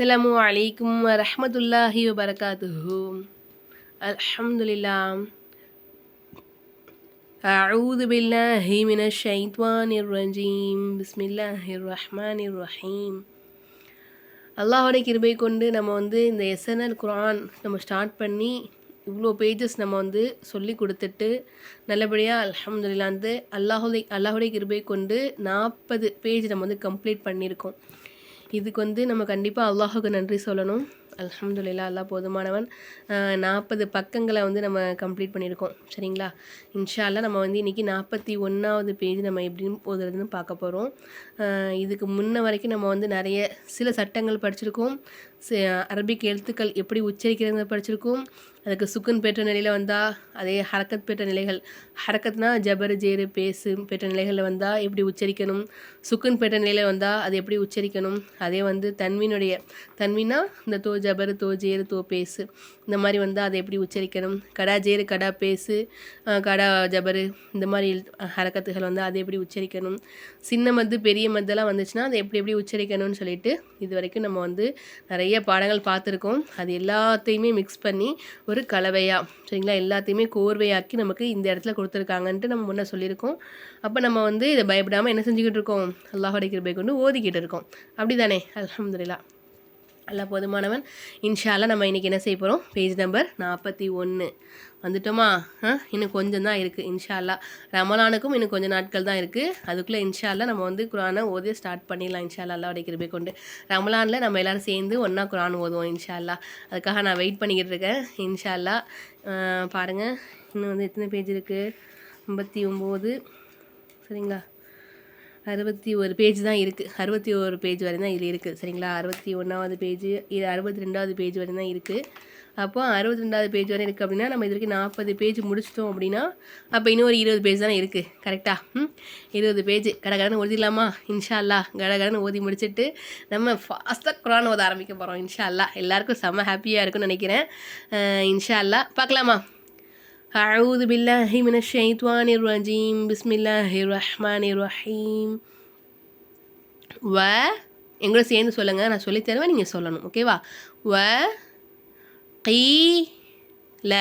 السلام عليكم ورحمة الله وبركاته الحمد لله أعوذ بالله من الشيطان الرجيم بسم الله الرحمن الرحيم அல்லாஹோடைய கிருபை கொண்டு நம்ம வந்து இந்த எஸ்என்எல் குரான் நம்ம ஸ்டார்ட் பண்ணி இவ்வளோ பேஜஸ் நம்ம வந்து சொல்லி கொடுத்துட்டு நல்லபடியாக அல்ஹம்துலில்லாஹ் வந்து அல்லாஹுடைய அல்லாஹுடைய கிருபை கொண்டு நாற்பது பேஜ் நம்ம வந்து கம்ப்ளீட் பண்ணியிருக்கோம் இதுக்கு வந்து நம்ம கண்டிப்பாக அல்லாஹுக்கு நன்றி சொல்லணும். அல்ஹம்துலில்லாஹ் அல்லாஹ் போதுமானவன். நாற்பது பக்கங்களை வந்து நம்ம கம்ப்ளீட் பண்ணியிருக்கோம். சரிங்களா? இன்ஷால்லாம் நம்ம வந்து இன்றைக்கி நாற்பத்தி ஒன்றாவது பேஜ் நம்ம எப்படின்னு போதுறதுன்னு பார்க்க போகிறோம் இதுக்கு முன்ன வரைக்கும் நம்ம வந்து நிறைய சில சட்டங்கள் படிச்சிருக்கோம். அரபிக் எழுத்துக்கள் எப்படி உச்சரிக்கிறத படிச்சிருக்கோம். அதுக்கு சுக்குன் பெற்ற நிலையில் வந்தால் அதே ஹரக்கத் பெற்ற நிலைகள். ஹரக்கத்னா ஜபர் ஜேரு பேசு பெற்ற நிலைகளில் வந்தால் எப்படி உச்சரிக்கணும்? சுக்குன் பெற்ற நிலையில் வந்தால் அது எப்படி உச்சரிக்கணும்? அதே வந்து தன்வினுடைய தன்வினா இந்த தோ ஜபர் தோ ஜேரு தோ பேசு இந்த மாதிரி வந்தால் அதை எப்படி உச்சரிக்கணும்? கடா ஜேரு கடா பேசு கடா ஜபரு இந்த மாதிரி ஹரக்கத்துகள் வந்து அதை எப்படி உச்சரிக்கணும்? சின்ன மது பெரிய மதெல்லாம் வந்துச்சுன்னா அதை எப்படி எப்படி உச்சரிக்கணும்னு சொல்லிட்டு இது வரைக்கும் நம்ம வந்து நிறைய பாடங்கள் பார்த்துருக்கோம். அது எல்லாத்தையுமே மிக்ஸ் பண்ணி ஒரு கலவையாக சரிங்களா? எல்லாத்தையுமே கோர்வையாக்கி நமக்கு இந்த இடத்துல கொடுத்துருக்காங்கன்ட்டு நம்ம முன்ன சொல்லியிருக்கோம். அப்போ நம்ம வந்து இதை பயப்படாமல் என்ன செஞ்சுக்கிட்டு இருக்கோம்? அல்லாஹோட கிருபை கொண்டு ஓதிக்கிட்டு இருக்கோம். அப்படி தானே அலமதுல்லா அல்லா போதுமானவன். இன்ஷால்லா நம்ம இன்றைக்கி என்ன செய்ய போகிறோம் பேஜ் நம்பர் நாற்பத்தி ஒன்று வந்துட்டோமா? ஆ இன்னும் கொஞ்சம் தான் இருக்குது இன்ஷால்லா ரமலானுக்கும் இன்னும் கொஞ்சம் நாட்கள் தான் இருக்குது அதுக்குள்ளே இன்ஷால்லா நம்ம வந்து குரானை ஓதி ஸ்டார்ட் பண்ணிடலாம் இன்ஷால்லா அல்லாவுடைய கிருபை கொண்டு. ரமலானில் நம்ம எல்லோரும் சேர்ந்து ஒன்றா குரான் ஓதுவோம் இன்ஷால்லா அதுக்காக நான் வெயிட் பண்ணிக்கிட்டு இருக்கேன் இன்ஷால்லா பாருங்கள் இன்னும் வந்து எத்தனை பேஜ் இருக்குது ஐம்பத்தி ஒம்பது. சரிங்களா? அறுபத்தி ஒரு பேஜ் தான் இருக்குது அறுபத்தி ஒரு பேஜ் வரை தான் இது இருக்குது சரிங்களா? அறுபத்தி ஒன்றாவது பேஜ் இது அறுபத்தி ரெண்டாவது பேஜ் வரை தான் இருக்குது அப்போ அறுபத்தி ரெண்டாவது பேஜ் வரை இருக்குது அப்படின்னா நம்ம இது வரைக்கும் நாற்பது பேஜ் முடிச்சிட்டோம் அப்படின்னா அப்போ இன்னும் ஒரு இருபது பேஜ் தானே இருக்குது கரெக்டாக ம்? இருபது பேஜ் கடகடன்னு ஓதிடலாமா? இன்ஷா அல்லாஹ் கடகடன்னு ஓதி முடிச்சுட்டு நம்ம ஃபாஸ்ட்டாக குரான் ஓத ஆரம்பிக்க போகிறோம் இன்ஷா அல்லாஹ் செம்ம ஹாப்பியாக இருக்கும்னு நினைக்கிறேன். இன்ஷால்லா. இன்ஷா அல்லாஹ் பார்க்கலாமா? أعوذ بالله من الشيطان الرجيم بسم الله الرحمن الرحيم வ எங்களோட சேர்ந்து சொல்லுங்க நான் சொல்லி தருவேன் நீங்கள் சொல்லணும் ஓகேவா வ கீ ல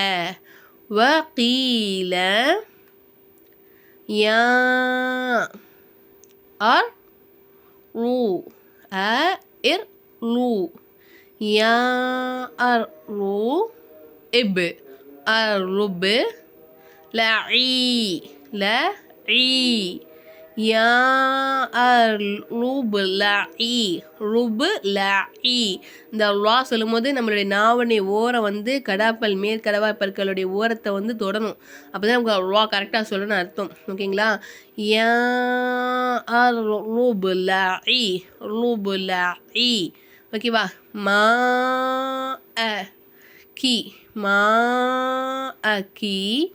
வ கீல யா அர் ரூ அ இர் ரூ யா அர் ரூ இப் அருபு ல ஈ ல ஈ யா ரூபு ல இ ருபு ல இந்த லா சொல்லும்போது நம்மளுடைய நாவனுடைய ஓரம் வந்து கடாப்பல் மேற்கடவா பற்களுடைய ஓரத்தை வந்து தொடணும். அப்போ தான் நமக்கு லா கரெக்டாக சொல்லணும்னு அர்த்தம். ஓகேங்களா? யா ரூபு ல இ ரூபு ல இ ஓகேவா? மா கி. ma aki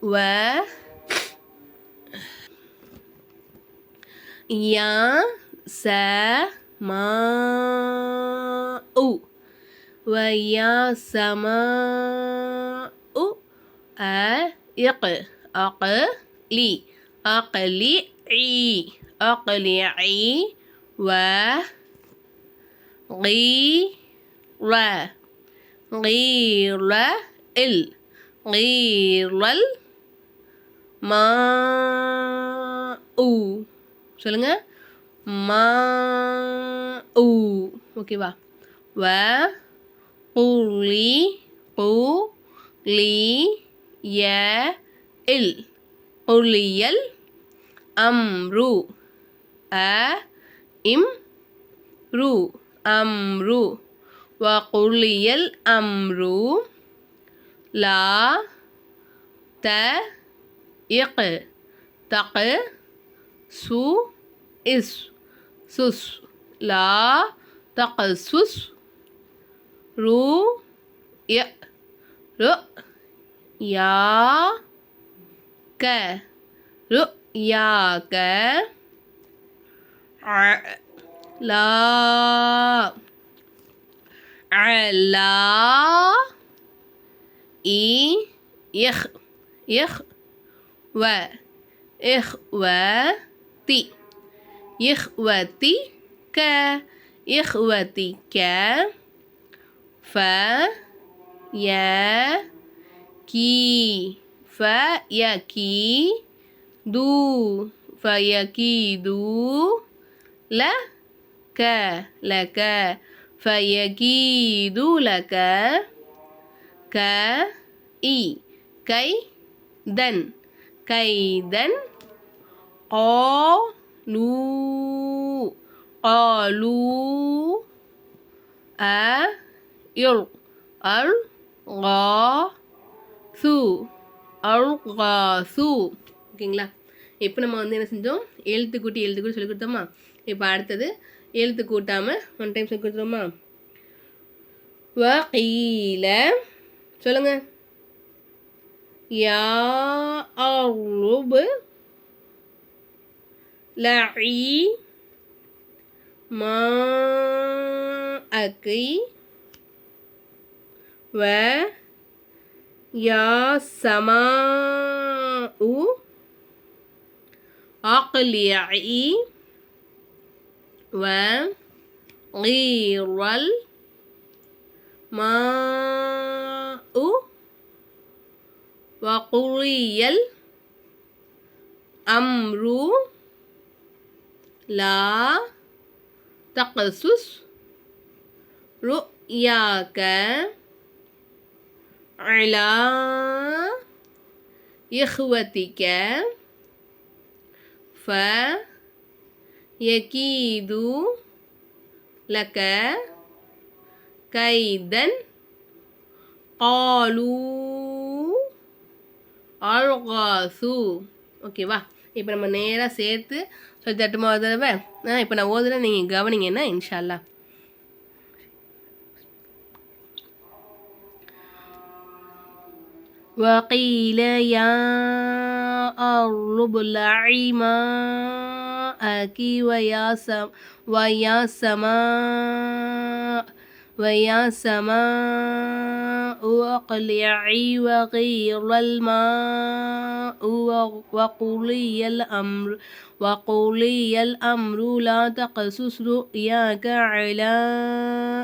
wa ya sa ma u. Wa ya sa ma u. A iq aq li aq li i aq li i. Wa ri ra. غير ال غير الماء சொல்லுங்க மா ஊ ஓகேவா வ புலி பு லி ய இல் புலியல் அம்ரு அ இம் ரு அம்ரு وقضي الأمر لا تق تق سو إس سس لا تقصص رو ي ر يا ك رؤياك ع- لا على إي يخ يخ و إخوتي إخوتك ف يا كي فيكي دو فيكيدو لك لك ஃபயகீது லக க இ கை தன் கைதன் ஆ லூ அ இல் அல் கா சு அல் கா சு. ஓகேங்களா? இப்போ நம்ம வந்து என்ன செஞ்சோம்? எழுத்துக்குட்டி கூட்டி சொல்லி கொடுத்தோமா? இப்போ அடுத்தது எழுத்து கூட்டாமல் ஒன் டைம் சொல்லி கொடுத்துருமா வகீல சொல்லுங்க. யா அவுபு லஇ மா அக்கி வ யா சமா உ அக்லியி وغير الماء وقضي الأمر لا تقصص رؤياك على إخوتك فيكيد لك كيدا قالوا அல்காசு ஓகேவா இப்போ நம்ம நேராக சேர்த்து சொல்லி தட்டுமா ஒரு தடவை இப்போ நான் ஓதுறேன் நீங்கள் கவனிங்கன்னா இன்ஷால்லா وقيل يا أرض ابلعي ماءك ويا سم ويا سماء ويا سماء أقلعي وغير الماء وقضي الأمر وقضي الأمر لا تقصص رؤياك على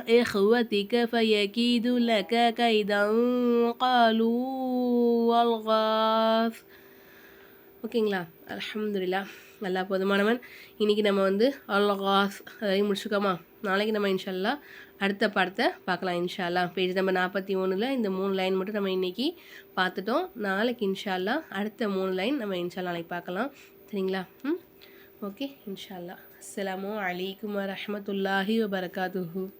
إخوتك فيكيد لك كيدا قالوا والغاث ஓகேங்களா? அலமதுல்லா நல்லா போதுமானவன். இன்றைக்கி நம்ம வந்து அல்லாஸ் அதையும் முடிச்சுக்கோமா? நாளைக்கு நம்ம இன்ஷால்லா அடுத்த படத்தை பார்க்கலாம் இன்ஷால்லா. பேஜ் நம்ம நாற்பத்தி ஒன்றில் இந்த மூணு லைன் மட்டும் நம்ம இன்றைக்கி பார்த்துட்டோம். நாளைக்கு இன்ஷால்லா அடுத்த மூணு லைன் நம்ம இன்ஷால்லா நாளைக்கு பார்க்கலாம். சரிங்களா? ம்? ஓகே இன்ஷால்லா. அஸ்லாம் அலிகுமார் வரமத்துல்லாஹி வபரகாத்துஹூ.